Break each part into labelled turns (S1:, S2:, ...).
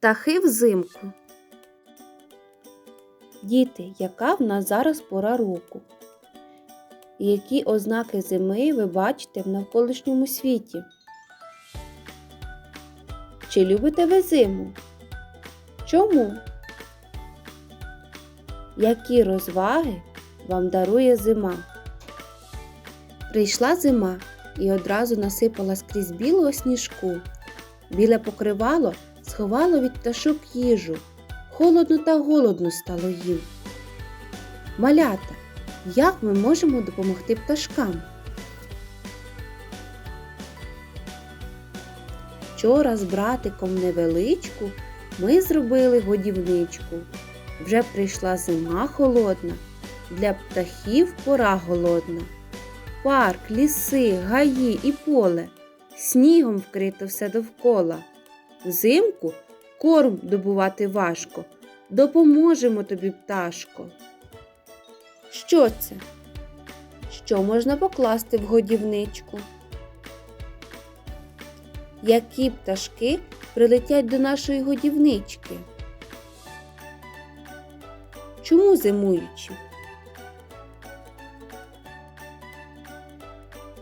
S1: Птахи взимку. Діти, яка в нас зараз пора року? Які ознаки зими ви бачите в навколишньому світі? Чи любите ви зиму? Чому? Які розваги вам дарує зима? Прийшла зима і одразу насипала скрізь білого сніжку. Біле покривало сховало від пташок їжу. Холодно та голодно стало їм. Малята, як ми можемо допомогти пташкам? Вчора з братиком невеличку ми зробили годівничку. Вже прийшла зима холодна, для птахів пора голодна. Парк, ліси, гаї і поле, снігом вкрито все довкола. Взимку корм добувати важко. Допоможемо тобі, пташко. Що це? Що можна покласти в годівничку? Які пташки прилетять до нашої годівнички? Чому зимуючі?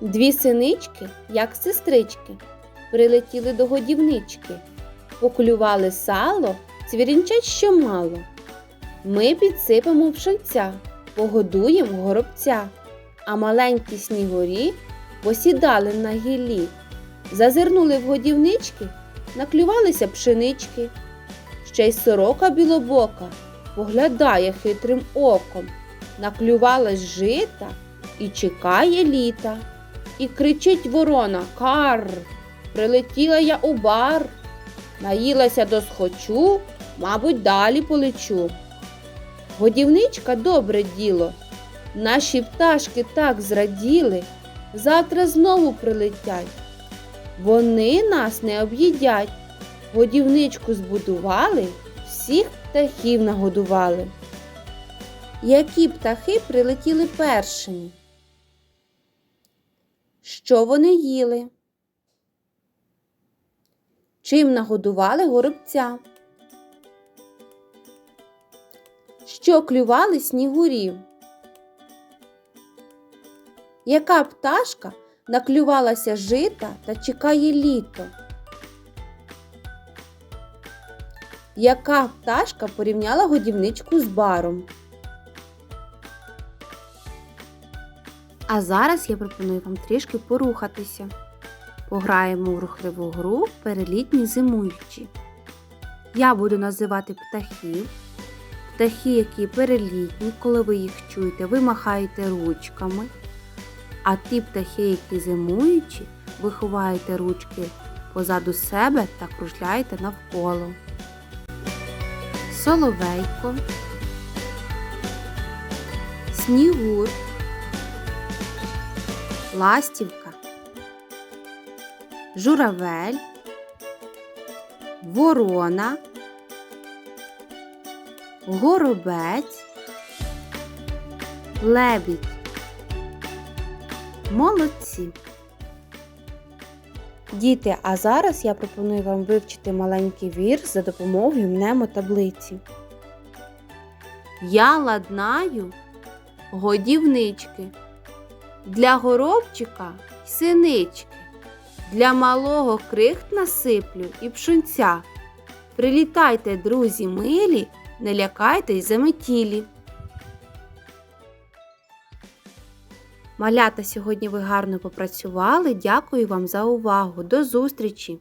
S1: Дві синички, як сестрички, прилетіли до годівнички, поклювали сало, цвірінчать що мало. Ми підсипемо пшенця, погодуємо горобця, а маленькі снігурі посідали на гіллі, зазирнули в годівнички, наклювалися пшенички. Ще й сорока білобока поглядає хитрим оком, наклювалась жита і чекає літа. І кричить ворона Кар. Прилетіла я у бар, наїлася до схочу, мабуть, далі полечу. Годівничка добре діло. Наші пташки так зраділи, завтра знову прилетять. Вони нас не об'їдять. Годівничку збудували, всіх птахів нагодували. Які птахи прилетіли першими? Що вони їли? Чим нагодували горобця? Що клювали снігурів? Яка пташка наклювалася жита та чекає літо? Яка пташка порівняла годівничку з баром? А зараз я пропоную вам трішки порухатися. Пограємо в рухливу гру перелітні зимуючі. Я буду називати птахів. Птахи, які перелітні, коли ви їх чуєте, ви махаєте ручками. А ті птахи, які зимуючі, ви ховаєте ручки позаду себе та кружляєте навколо. Соловейко, снігур, ластівка, журавель, ворона, горобець, лебідь. Молодці! Діти, а зараз я пропоную вам вивчити маленький вірш за допомогою мнемотаблиці. Я ладнаю годівнички. Для горобчика синички, для малого крихт насиплю і пшунця. Прилітайте, друзі милі, не лякайтесь заметілі. Малята, сьогодні ви гарно попрацювали. Дякую вам за увагу. До зустрічі!